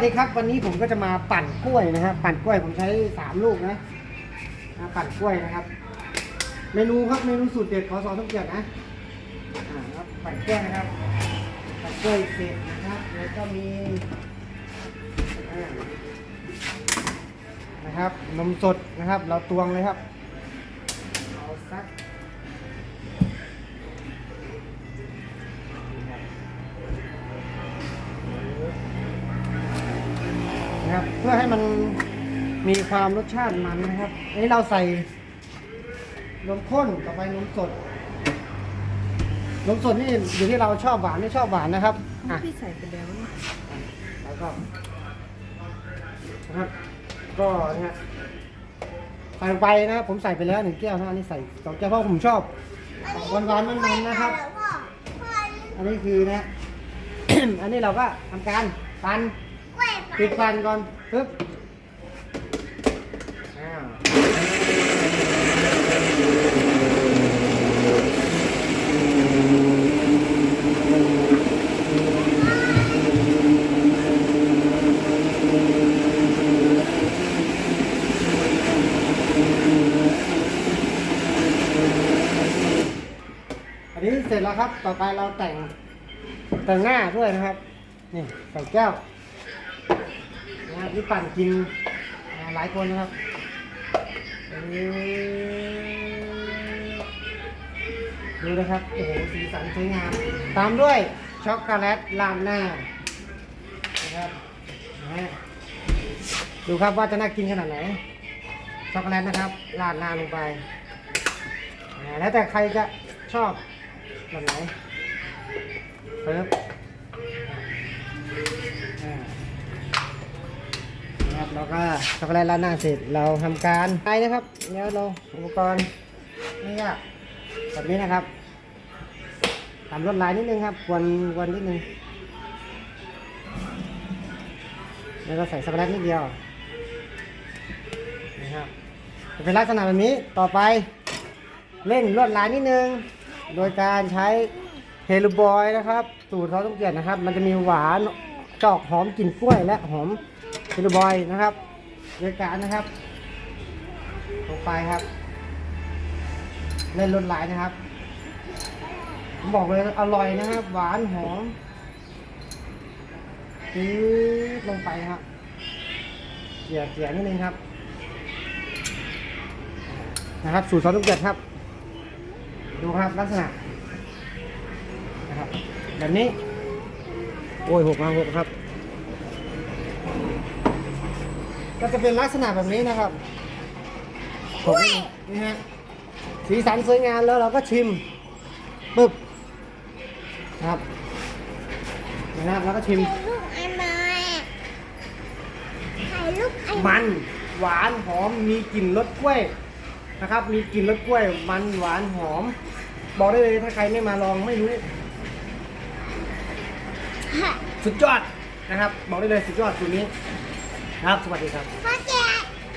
วัสดีครับ วันนี้ผมก็จะมาปั่นกล้วยนะครับปั่นกล้วยผมใช้สามลูกนะปั่นกล้วยนะครับ เมนูครับเมนูสูตรเด็ดขอสอนทุกอย่างนะอ่าครับปั่นกล้วยนะครับปั่นกล้วยเสร็จนะครับแล้วก็มีนะครับนมสดนะครับ เราตวงเลยครับเอาสัก นะครับ เพื่อให้มันมีความรสชาติมันนะครับ อันนี้เราใส่นมข้นต่อไปนมสดนมสดนี่อยู่ที่เราชอบหวานไม่ชอบหวานนะครับอะพี่ใส่ไปแล้วนี่แล้วก็นะครับ ก็นะฮะใส่ลงไปนะผมใส่ไปแล้วหนึ่งแก้วนะอันนี้ใส่สองแก้วเพราะผมชอบหวานหวานมันๆนะครับ อันนี้คือนะ อันนี้เราก็ทำการฟัน ปิดฟันก่อนปึ๊บอ้าวอันนี้เสร็จแล้วครับ ต่อไปเราแต่งแต่งหน้าด้วยนะครับ นี่ใส่แก้ว ที่ปั่นกินหลายคนนะครับดูนะครับ โอ้โห สีสันสวยงาม ตามด้วยช็อกโกแลตราดหน้านะครับดูครับว่าจะน่ากินขนาดไหน ช็อกโกแลตนะครับราดหน้าลงไป แล้วแต่ใครจะชอบแบบไหนเฟิร์ฟอ่านะครับ แล้วก็ช็อกโกแลตราดหน้าเสร็จเราทำการไปนะครับเดี๋ยวเราอุปกรณ์นี่ยากแบบนี้นะครับทำลวดลายนิดนึงครับกวนกวนนิดนึงแล้วก็ใส่ช็อกโกแลตนิดเดียวนะครับจะเป็นลักษณะแบบนี้ต่อไปเล่นลวดลายนิดนึง โดยการใช้เฮลูบอยนะครับ สูตรเขาต้องเปลี่ยนนะครับ มันจะมีหวาน จอกหอมกลิ่นกล้วย และหอมเฮลูบอยนะครับโดยการนะครับลงไปครับ เล่นลดลายนะครับผมบอกเลยอร่อยนะครับ หวานหอมจืดลงไปครับเกลี่ยเกลี่ยนิดนึงครับ นะครับ สูตรซอสลูกเดือดครับ ดูครับลักษณะนะครับแบบนี้ โอ้ยหกมาหกครับ ก็จะเป็นลักษณะแบบนี้นะครับผมนี่ฮะสีสันสวยงามแล้วเราก็ชิมปึ๊บนะครับนะครับแล้วก็ชิมลูกไอ้ไม้ถ่ายรูปไอ้มันหวานหอมมีกลิ่นรสกล้วยนะครับ มีกลิ่นรสกล้วย มันหวานหอม บอกได้เลยถ้าใครไม่มาลองไม่รู้ สุดยอดนะครับ บอกได้เลยสุดยอดสูตรนี้นะครับ สวัสดีครับ พ่อแจ๋